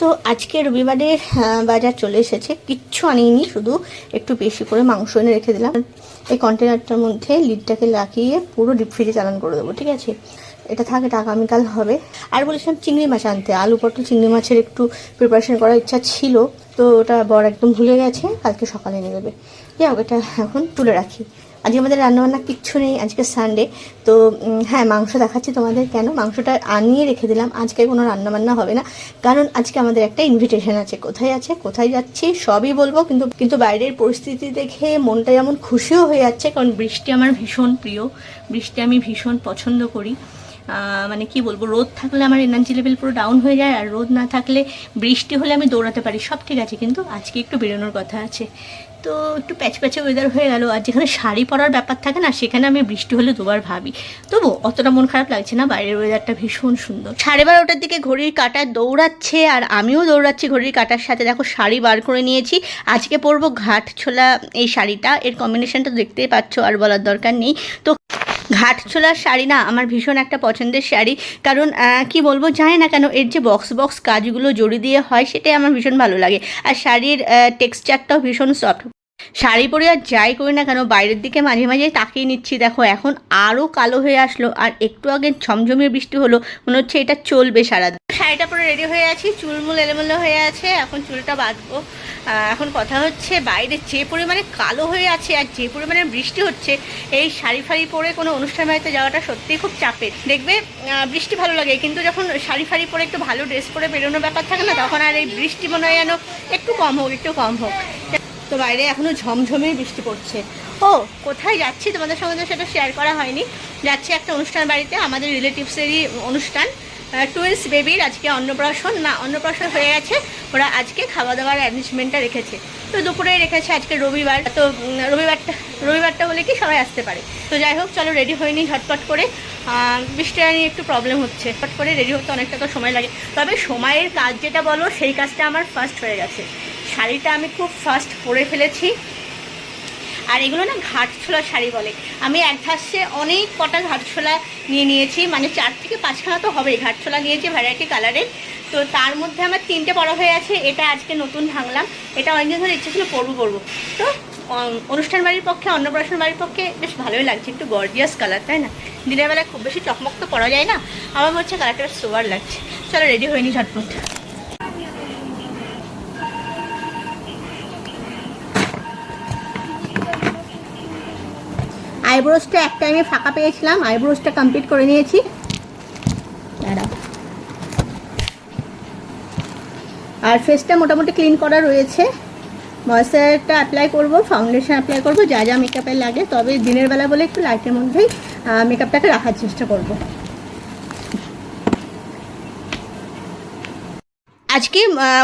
তো আজকে রবিবারে বাজার চলে এসেছে। কিচ্ছু আনিনি, শুধু একটু বেশি করে মাংস এনে রেখে দিলাম। এই কন্টেনারটার মধ্যে লিডটাকে লাগিয়ে পুরো ডিপ ফ্রিজে চালান করে দেবো, ঠিক আছে? এটা থাকে, এটা আগামীকাল হবে। আর বলেছিলাম চিংড়ি মাছ আনতে। আলু পটল, চিংড়ি মাছের একটু প্রিপারেশন করার ইচ্ছা ছিল, তো ওটা বর একদম ভুলে গেছে, কালকে সকালে এনে দেবে। যাই হোক, এটা এখন তুলে রাখি। আজকে আমাদের রান্নাবান্না কিচ্ছু নেই, আজকে সানডে তো হ্যাঁ মাংস দেখাচ্ছি তোমাদের কেন? মাংসটা আনিয়ে রেখে দিলাম। আজকে কোনো রান্নাবান্না হবে না। কারণ আজকে আমাদের একটা ইনভিটেশন আছে। কোথায় আছে? কোথায় যাচ্ছি? সবই বলব, কিন্তু কিন্তু বাইরের পরিস্থিতি দেখে মনটা যেমন খুশিও হয়ে যাচ্ছে, কারণ বৃষ্টি আমার ভীষণ প্রিয়। বৃষ্টি আমি ভীষণ পছন্দ করি। মানে কি বলব, রোদ থাকলে আমার এনার্জি লেভেল পুরো ডাউন হয়ে যায়, আর রোদ না থাকলে বৃষ্টি হলে আমি দৌড়াতে পারি। সব ঠিক আছে, কিন্তু আজকে একটু বেরোনোর কথা আছে। তো একটু প্যাচ প্যাচে ওয়েদার হয়ে গেল আর যেখানে শাড়ি পরার ব্যাপার থাকে না, সেখানে আমি বৃষ্টি হলে দুবার ভাবি। তবু অতটা মন খারাপ লাগছে না, বাইরের ওয়েদারটা ভীষণ সুন্দর। সাড়ে বারোটার দিকে ঘড়ির কাটা দৌড়াচ্ছে আর আমিও দৌড়াচ্ছি ঘড়ির কাটার সাথে। দেখো শাড়ি বার করে নিয়েছি, আজকে পরবো ঘাট ছোলা এই শাড়িটা। এর কম্বিনেশনটা দেখতেই পাচ্ছ, আর বলার দরকার নেই। তো ঘাট ছোলার শাড়ি না আমার ভীষণ একটা পছন্দের শাড়ি। কারণ কি বলব জানি না কেন, এর যে বক্স বক্স কাজগুলো জড়ি দিয়ে হয়, সেটাই আমার ভীষণ ভালো লাগে। আর শাড়ির টেক্সচারটাও ভীষণ সফট শাড়ি পরে আর যাই করি না কেন, বাইরের দিকে মাঝে মাঝে তাকিয়ে নিচ্ছি। দেখো, এখন আরও কালো হয়ে আসলো আর একটু আগে ঝমঝমিয়ে বৃষ্টি হলো, মনে হচ্ছে এটা চলবে সারা শাড়িটা পরে রেডি হয়ে আছি, চুলমুল এলোমেলো হয়ে আছে, এখন চুলটা বাঁধবো। এখন কথা হচ্ছে বাইরে যে পরিমাণে কালো হয়ে আছে আর যে পরিমাণে বৃষ্টি হচ্ছে, এই শাড়ি ফাড়ি পরে কোনো অনুষ্ঠান বাড়িতে যাওয়াটা সত্যিই খুব চাপের। দেখবে বৃষ্টি ভালো লাগে, কিন্তু যখন শাড়ি ফাড়ি পরে একটু ভালো ড্রেস পরে বেরোনোর ব্যাপার থাকে না, তখন আর এই বৃষ্টি মনে হয় যেন একটু কম হোক, একটু কম হোক। তো বাইরে এখনও ঝমঝমে বৃষ্টি পড়ছে। ও, কোথায় যাচ্ছি? তোমাদের সঙ্গে সেটা শেয়ার করা হয়নি। যাচ্ছি একটা অনুষ্ঠান বাড়িতে, আমাদের রিলেটিভসেরই অনুষ্ঠান। টুয়েলস বেবির আজকে অন্নপ্রাশন। না, অন্নপ্রাশন হয়ে গেছে। ওরা আজকে খাওয়া দাওয়ার অ্যারেঞ্জমেন্টটা রেখেছে। তো দুপুরে রেখেছে আজকে রবিবার। তো রবিবারটা রবিবারটা হলে কি সবাই আসতে পারে? তো যাই হোক, চলো রেডি হয়নি ঝটপট করে। বৃষ্টিটা নিয়ে একটু প্রবলেম হচ্ছে। ফট করে রেডি হতে অনেকটা তো সময় লাগে। তবে সময়ের কাজ যেটা বলো, সেই কাজটা আমার ফার্স্ট হয়ে গেছে। শাড়িটা আমি খুব ফার্স্ট পরে ফেলেছি। আর এগুলো না ঘাটছোলা শাড়ি বলে। আমি এক ধাসে অনেক কটা ঘাটছোলা নিয়ে নিয়েছি। মানে চার থেকে পাঁচখানা তো হবেই। ঘাটছোলা নিয়েছি ভ্যারাইটি কালারের তো তার মধ্যে আমার তিনটে পড়া হয়ে আছে। এটা আজকে নতুন ভাঙলাম। এটা অনেকদিন ধরে ইচ্ছে ছিল পরবো পরবো। তো অনুষ্ঠান বাড়ির পক্ষে, অন্নপ্রাশন বাড়ির পক্ষে বেশ ভালোই লাগছে। একটু গর্জিয়াস কালার তাই না? দিনের বেলায় খুব বেশি চকমক তো পরা যায় না। আমার হচ্ছে কালারটা বেশ সোয়ার লাগছে। চলো রেডি হয়নি ঝটপট। আইব্রোসটা একটা টাইমে ফাঁকা পেয়েছিলাম। আইব্রোসটা কমপ্লিট করে নিয়েছি। আর ফেসটা মোটামুটি ক্লিন করা রয়েছে। ময়েশ্চারটা অ্যাপ্লাই করব ফাউন্ডেশন অ্যাপ্লাই করব, যা যা মেকআপের লাগে। তবে দিনের বেলা বলে একটু লাইটের মধ্যেই মেকআপটাকে রাখার চেষ্টা করব। আজকে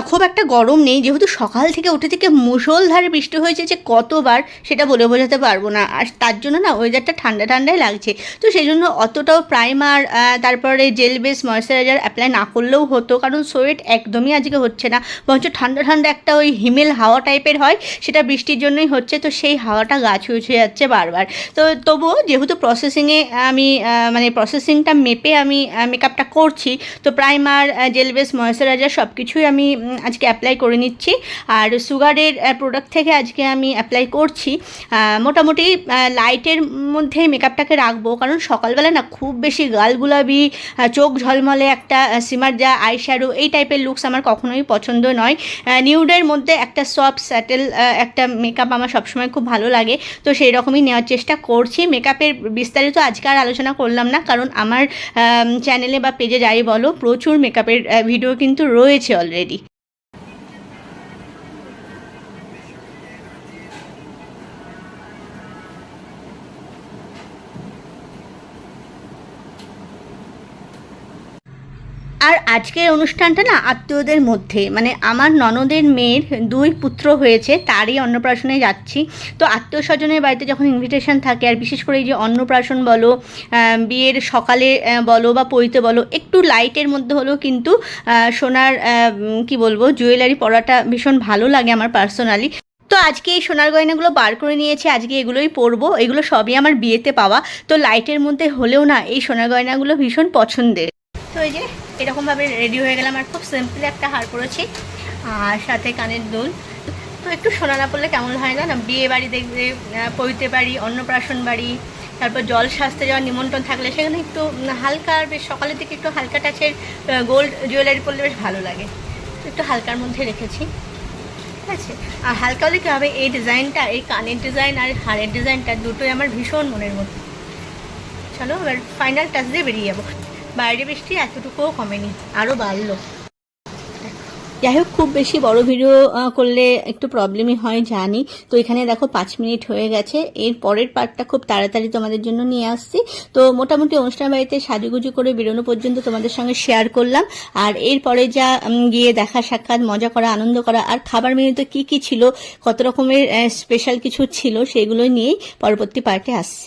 খুব একটা গরম নেই। যেহেতু সকাল থেকে উঠে থেকে মুষলধারে বৃষ্টি হয়েছে যে কতবার সেটা বলে বোঝাতে পারব না। আর তার জন্য না ওয়েদারটা ঠান্ডা ঠান্ডাই লাগছে। তো সেই জন্য অতটাও প্রাইমার তারপরে জেল বেস ময়শ্চারাইজার অ্যাপ্লাই না করলেও হতো। কারণ সোয়েট একদমই আজকে হচ্ছে না। বরঞ্চ ঠান্ডা ঠান্ডা একটা ওই হিমেল হাওয়া টাইপের হয়, সেটা বৃষ্টির জন্যই হচ্ছে। তো সেই হাওয়াটা গা ছুঁয়ে ছুঁয়ে যাচ্ছে বারবার। তো তবুও যেহেতু প্রসেসিংয়ে আমি মানে প্রসেসিংটা মেপে আমি মেকআপটা করছি, তো প্রাইমার জেল বেস ময়শ্চারাইজার সব কিছুই আমি আজকে অ্যাপ্লাই করে নিচ্ছি। আর সুগারের প্রোডাক্ট থেকে আজকে আমি অ্যাপ্লাই করছি। মোটামুটি লাইটের মধ্যে মেকআপটাকে রাখব। কারণ সকালবেলা না খুব বেশি গাল গুলাবি চোখ ঝলমলে একটা সিমার যা আই শ্যাডো এই টাইপের লুকস আমার কখনোই পছন্দ নয়। নিউডের মধ্যে একটা সফট স্যাটেল একটা মেকআপ আমার সবসময় খুব ভালো লাগে। তো সেই রকমই নেওয়ার চেষ্টা করছি। মেকআপের বিস্তারিত আজকে আর আলোচনা করলাম না। কারণ আমার চ্যানেলে বা পেজে যাই বলো, প্রচুর মেকআপের ভিডিও কিন্তু রয়েছে। অলরেডি আর আজকের অনুষ্ঠানটা না আত্মীয়দের মধ্যে মানে আমার ননদের মেয়ের দুই পুত্র হয়েছে, তারই অন্নপ্রাশনে যাচ্ছি। তো আত্মীয় স্বজনের বাড়িতে যখন ইনভিটেশন থাকে, আর বিশেষ করে এই যে অন্নপ্রাশন বলো বিয়ের সকালে বলো বা পৈতে বলো, একটু লাইটের মধ্যে হলেও কিন্তু সোনার কি বলব জুয়েলারি পরাটা ভীষণ ভালো লাগে আমার পার্সোনালি তো আজকে এই সোনার গয়নাগুলো বার করে নিয়েছি, আজকে এগুলোই পরবো, এগুলো সবই আমার বিয়েতে পাওয়া। তো লাইটের মধ্যে হলেও না, এই সোনার গয়নাগুলো ভীষণ পছন্দের। তো এই যে এরকমভাবে রেডি হয়ে গেলাম আর খুব সিম্পলি একটা হার পরেছি। আর সাথে কানের দুল। তো একটু সোনা না পড়লে কেমন হয় না না বিয়ে বাড়ি দেখবে পৈতে বাড়ি, অন্নপ্রাশন বাড়ি, তারপর জল সাজতে যাওয়ার নিমন্ত্রণ থাকলে সেখানে একটু হালকা বেশ সকালের দিকে একটু হালকা টাচের গোল্ড জুয়েলারি পরলে বেশ ভালো লাগে। একটু হালকার মধ্যে রেখেছি। ঠিক আছে? আর হালকা হলে কী হবে? এই ডিজাইনটা এই কানের ডিজাইন আর হারের ডিজাইনটা দুটোই আমার ভীষণ মনের মধ্যে। চলো এবার ফাইনাল টাচ দিয়ে বেরিয়ে যাব। বাইরে বৃষ্টি এতটুকুও কমেনি আরও বাড়লো। যাই হোক খুব বেশি বড় ভিডিও করলে একটু প্রবলেমই হয়, জানি। তো এখানে দেখো, পাঁচ মিনিট হয়ে গেছে। এর পরের পার্টটা খুব তাড়াতাড়ি তোমাদের জন্য নিয়ে আসছি। তো মোটামুটি অনুষ্ঠান বাড়িতে সাজুগুজু করে বেরোনো পর্যন্ত তোমাদের সঙ্গে শেয়ার করলাম। আর এরপরে যা গিয়ে দেখা সাক্ষাৎ, মজা করা, আনন্দ করা, আর খাবার মেনুতে কি কি ছিল, কত রকমের স্পেশাল কিছু ছিল, সেগুলো নিয়েই পরবর্তী পার্টে আসছি।